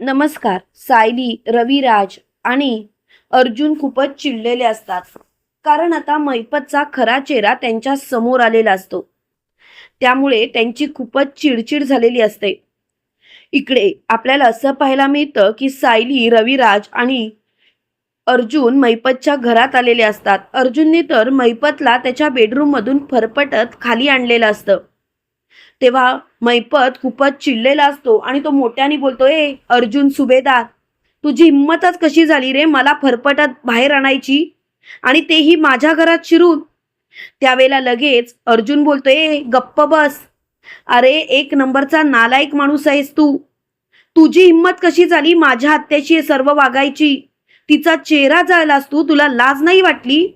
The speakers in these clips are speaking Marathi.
नमस्कार सायली रविराज आणि अर्जुन खूपच चिडलेले असतात. कारण आता मैपतचा खरा चेहरा त्यांच्यासमोर आलेला असतो. त्यामुळे त्यांची खूपच चिडचिड झालेली असते. इकडे आपल्याला असं पाहायला मिळतं की सायली रविराज आणि अर्जुन मैपतच्या घरात आलेले असतात. अर्जुनने तर मैपतला त्याच्या बेडरूममधून फरफटत खाली आणलेलं असतं. तेव्हा मैपत खूपच चिडलेला असतो आणि तो मोठ्याने बोलतो ए अर्जुन सुभेदार तुझी हिंमतच कशी झाली रे मला फरफटत बाहेर आणायची? आणि तेही माझ्या घरात शिरून? त्यावेळेला लगेच अर्जुन बोलतो ए गप्प बस. अरे एक नंबरचा नालायक माणूस आहेस तू. तुझी हिंमत कशी झाली माझ्या हत्याशी सर्व वागायची? तिचा चेहरा जायलास तू तुला लाज नाही वाटली?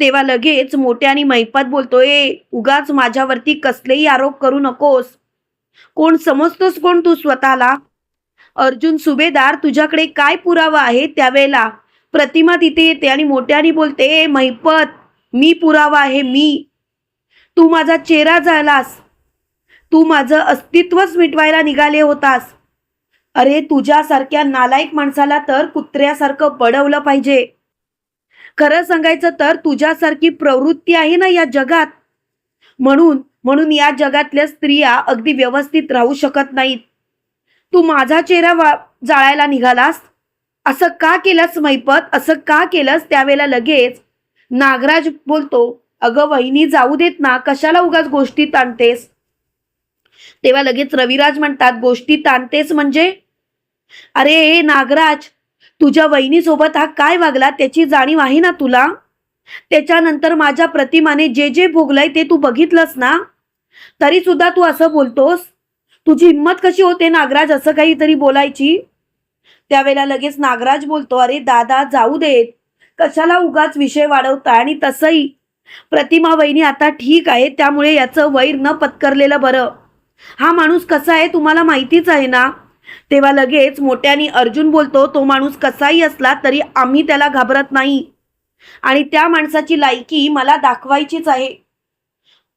तेव्हा लगेच मोठ्याने मैपात बोलतोय उगाच माझ्यावरती कसलेही आरोप करू नकोस. कोण समजतोस कोण तू स्वतःला? अर्जुन सुभेदार तुझ्याकडे काय पुरावा आहे त्यावेळेला? प्रतिमा तिथे येते आणि मोठ्याने बोलते महिपत मैपत मी पुरावा आहे मी. तू माझा चेहरा झालास. तू माझं अस्तित्वच मिटवायला निघाले होतास. अरे तुझ्यासारख्या नालायक माणसाला तर कुत्र्यासारखं बडवलं पाहिजे. खरं सांगायचं तर तुझ्यासारखी प्रवृत्ती आहे ना या जगात? म्हणून म्हणून या जगातल्या स्त्रिया अगदी व्यवस्थित राहू शकत नाहीत. तू माझा चेहरा वा जाळायला निघालास? असं का केलंस मैपत? असं का केलंस त्यावेळेला लगेच? नागराज बोलतो अगं वहिनी जाऊ देत ना कशाला उगाच गोष्टी ताणतेस? तेव्हा लगेच रविराज म्हणतात गोष्टी ताणतेस म्हणजे? अरे नागराज तुझ्या वहिनीसोबत हा काय वागला त्याची जाणीव आहे ना तुला? त्याच्यानंतर माझ्या प्रतिमाने जे जे भोगलंय ते तू बघितलंस ना? तरी सुद्धा तू असं बोलतोस? तुझी हिंमत कशी होते नागराज असं काहीतरी बोलायची? त्यावेळेला लगेच नागराज बोलतो अरे दादा जाऊ देत. कशाला उगाच विषय वाढवता आणि तसंही? प्रतिमा वहिनी आता ठीक आहे त्यामुळे याचं वैर न पत्करलेलं बरं. हा माणूस कसा आहे तुम्हाला माहितीच आहे ना? तेव्हा लगेच मोठ्याने अर्जुन बोलतो तो माणूस कसाही असला तरी आम्ही त्याला घाबरत नाही. आणि त्या माणसाची लायकी मला दाखवायचीच आहे.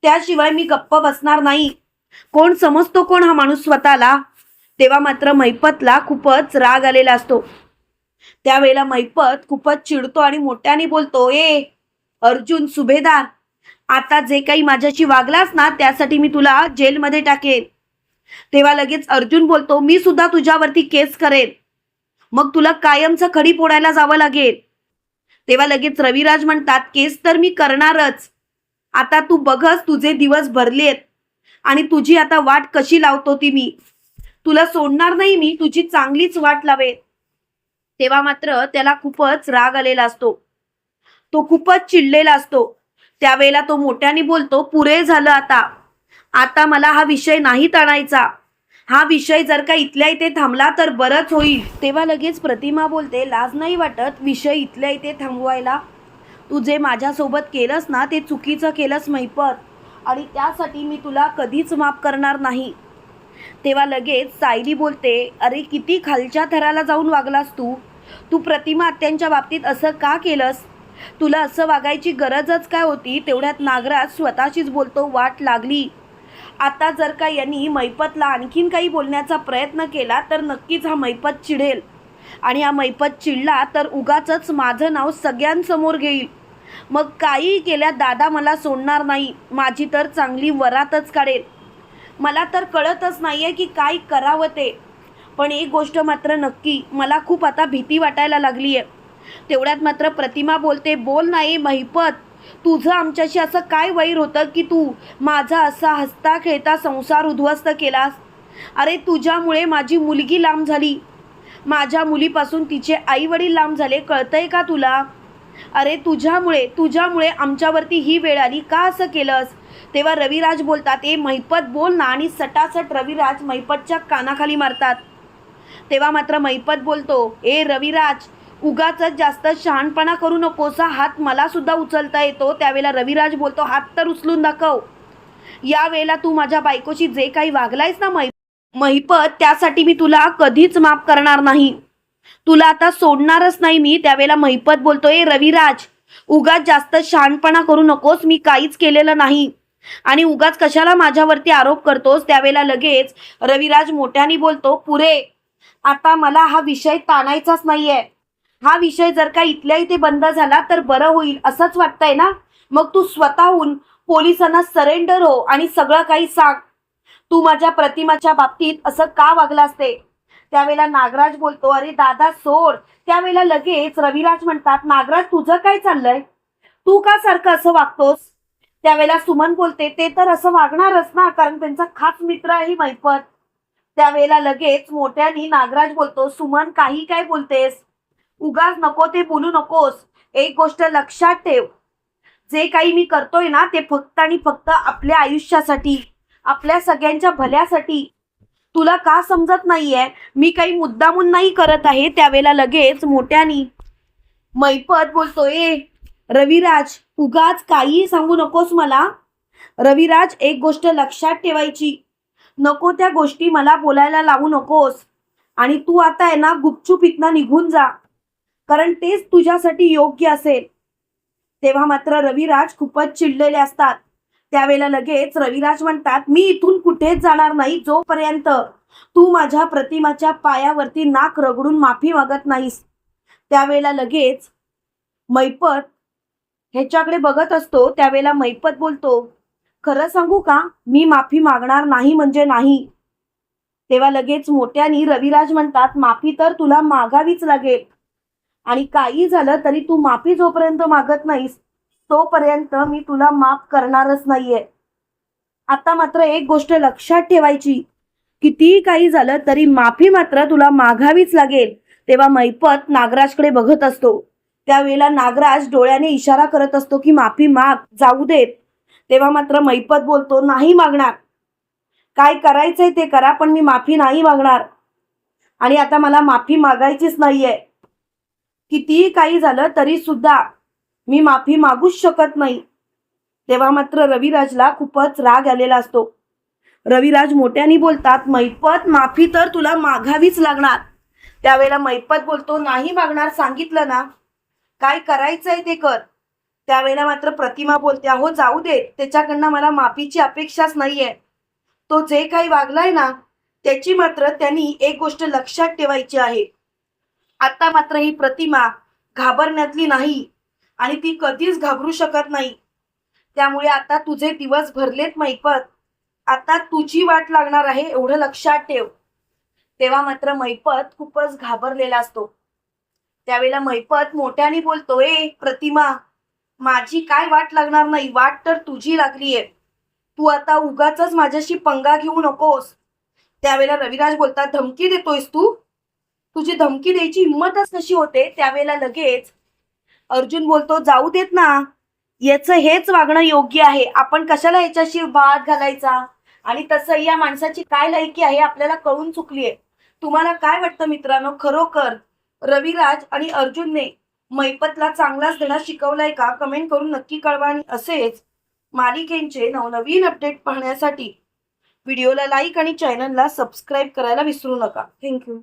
त्याशिवाय मी गप्प बसणार नाही. कोण समजतो कोण हा माणूस स्वतःला? तेव्हा मात्र मैपतला खूपच राग आलेला असतो. त्यावेळेला मैपत खूपच चिडतो आणि मोठ्याने बोलतो ए अर्जुन सुभेदार आता जे काही माझ्याशी वागलास ना त्यासाठी मी तुला जेलमध्ये टाकेन. तेव्हा लगेच अर्जुन बोलतो मी सुद्धा तुझ्यावरती केस करेन. मग तुला कायमचं खडी फोडायला जावं लागेल. तेव्हा लगेच रविराज म्हणतात केस तर मी करणारच. आता तू बघस तुझे दिवस भरलेत. आणि तुझी आता वाट कशी लावतो ती मी? तुला सोडणार नाही मी तुझी चांगलीच वाट लावेन. तेव्हा मात्र त्याला खूपच राग आलेला असतो. तो खूपच चिडलेला असतो. त्यावेळेला तो मोठ्याने बोलतो पुरे झालं आता. आता मला हा विषय नाही ताणायचा. हा विषय जर का इथल्या इथे थांबला तर बरंच होईल. तेव्हा लगेच प्रतिमा बोलते लाज नाही वाटत विषय इथल्या इथे थांबवायला? तू जे माझ्यासोबत केलंस ना ते चुकीचं केलंस मैपत आणि त्यासाठी मी तुला कधीच माफ करणार नाही. तेव्हा लगेच सायली बोलते अरे किती खालच्या थराला जाऊन वागलास तू? तू प्रतिमा आत्यांच्या बाबतीत असं का केलंस? तुला असं वागायची गरजच काय होती? तेवढ्यात नागराज स्वतःशीच बोलतो वाट लागली. आता जर का यांनी मैपतला आणखीन काही बोलण्याचा प्रयत्न केला तर नक्कीच हा मैपत चिडेल आणि हा मैपत चिडला तर उगाच माझं नाव सगळ्यांसमोर घेईल. मग काही केल्या दादा मला सोडणार नाही. माझी तर चांगली वरातच काढेल. मला तर कळतच नाही आहे की काय करावं ते. पण एक गोष्ट मात्र नक्की मला खूप आता भीती वाटायला लागली आहे तेवढ्यात मात्र प्रतिमा बोलते बोल नाही महिपत तुझं आमच्याशी असं काय वैर होतं की तू माझा असा हसता खेळता संसार उद्ध्वस्त केलास? अरे तुझ्यामुळे माझी मुलगी लांब झाली. माझ्या मुलीपासून तिचे आई वडील लांब झाले. कळतंय का तुला? अरे तुझ्यामुळे तुझ्यामुळे आमच्यावरती ही वेळ आली. का असं केलंस? तेव्हा रविराज बोलतात ए महिपत बोल ना आणि सटासट रविराज महिपतच्या कानाखाली मारतात. तेव्हा मात्र महिपत बोलतो ए रविराज उगाच जास्त शहाणपणा करू नकोस हा हात मला सुद्धा उचलता येतो. त्यावेळेला रविराज बोलतो हात तर उचलून दाखव. यावेळेला तू माझ्या बायकोशी जे काही वागलायस ना मै महिपत त्यासाठी मी तुला कधीच माफ करणार नाही. तुला आता सोडणारच नाही मी. त्यावेळेला महिपत बोलतोय रविराज उगाच जास्त शहाणपणा करू नकोस. मी काहीच केलेलं नाही. आणि उगाच कशाला माझ्यावरती आरोप करतोस? त्यावेळेला लगेच रविराज मोठ्याने बोलतो पुरे आता मला हा विषय ताणायचाच नाहीये. हा विषय जर का इथल्या इथे बंद झाला तर बरं होईल असंच वाटतंय ना? मग तू स्वतःहून पोलिसांना सरेंडर हो आणि सगळं काही सांग. तू माझ्या प्रतिमाच्या बाबतीत असं का वागला असते त्यावेळेला नागराज बोलतो अरे दादा सोड. त्यावेळेला लगेच रविराज म्हणतात नागराज तुझं काय चाललंय? तू का सारखं असं वागतोस? त्यावेळेला सुमन बोलते ते तर असं वागणारच ना कारण त्यांचा खास मित्र आहे मैपत त्यावेळेला लगेच मोठ्यानी नागराज बोलतो सुमन काही काय बोलतेस? उगाच नको ते बोलू नकोस. एक गोष्ट लक्षात ठेव. जे काही मी करतोय ना ते फक्त आणि फक्त आपल्या आयुष्यासाठी आपल्या सगळ्यांच्या भल्यासाठी. तुला का समजत नाहीये? मी काही मुद्दामून नाही करत आहे त्यावेळेला लगेच मोठ्यानी मैपत बोलतोय रविराज उगाच काही सांगू नकोस मला. रविराज एक गोष्ट लक्षात ठेवायची. नको त्या गोष्टी मला बोलायला लावू नकोस. आणि तू आता आहे ना गुपचूप इथनं निघून जा. कारण तेच तुझ्यासाठी योग्य असेल. तेव्हा मात्र रविराज खूपच चिडलेले असतात. त्यावेळेला लगेच रविराज म्हणतात मी इथून कुठेच जाणार नाही जोपर्यंत तू माझ्या प्रतिमाच्या पायावरती नाक रगडून माफी मागत नाहीस. त्यावेळेला लगेच मैपत ह्याच्याकडे बघत असतो. त्यावेळेला मैपत बोलतो खरं सांगू का मी माफी मागणार नाही म्हणजे नाही. तेव्हा लगेच मोठ्यानी रविराज म्हणतात माफी तर तुला मागावीच लागेल. आणि काही झालं तरी तू माफी जोपर्यंत मागत नाहीस तोपर्यंत मी तुला माफ करणारच नाहीये. आता मात्र एक गोष्ट लक्षात ठेवायची. कितीही काही झालं तरी माफी मात्र तुला मागावीच लागेल तेव्हा मैपत नागराजकडे बघत असतो. त्यावेळेला नागराज डोळ्याने इशारा करत असतो की माफी माग जाऊ देत. तेव्हा मात्र मैपत बोलतो नाही मागणार. काय करायचंय ते करा पण मी माफी नाही मागणार. आणि आता मला माफी मागायचीच नाहीये. कितीही काही झालं तरी सुद्धा मी माफी मागूच शकत नाही. तेव्हा मात्र रविराजला खूपच राग आलेला असतो. रविराज मोठ्याने बोलतात मैपत माफी तर तुला मागावीच लागणार. त्यावेळेला मैपत बोलतो नाही मागणार सांगितलं ना. काय करायचंय ते कर. त्यावेळेला मात्र प्रतिमा बोलते अहो जाऊ दे त्याच्याकडनं मला माफीची अपेक्षाच नाहीये. तो जे काही वागलाय ना त्याची मात्र त्यांनी एक गोष्ट लक्षात ठेवायची आहे. आता मात्र ही प्रतिमा घाबरण्यातली नाही आणि ती कधीच घाबरू शकत नाही. त्यामुळे आता तुझे दिवस भरलेत मैपत. आता तुझी वाट लागणार आहे एवढं लक्षात ठेव. तेव्हा मात्र मैपत खूपच घाबरलेला असतो. त्यावेळेला मैपत मोठ्याने बोलतो ए प्रतिमा माझी काय वाट लागणार नाही? वाट तर तुझी लागलीये. तू आता उगाच माझ्याशी पंगा घेऊ नकोस. त्यावेळेला रविराज बोलतात धमकी देतोयस तू? तुझी धमकी द्यायची हिंमतच कशी होते? त्यावेळेला लगेच अर्जुन बोलतो जाऊ देत ना. याचं हेच वागणं योग्य आहे. आपण कशाला याच्याशी वाद घालायचा? आणि तसं या माणसाची काय लायकी आहे आपल्याला कळून चुकलीये. तुम्हाला काय वाटतं मित्रांनो? खरोखर रविराज आणि अर्जुनने मैपतला चांगलाच धडा शिकवलाय का? कमेंट करून नक्की कळवा आणि असेच मालिकेंचे नवनवीन अपडेट पाहण्यासाठी व्हिडिओला लाईक आणि चॅनलला सबस्क्राईब करायला विसरू नका. थँक्यू.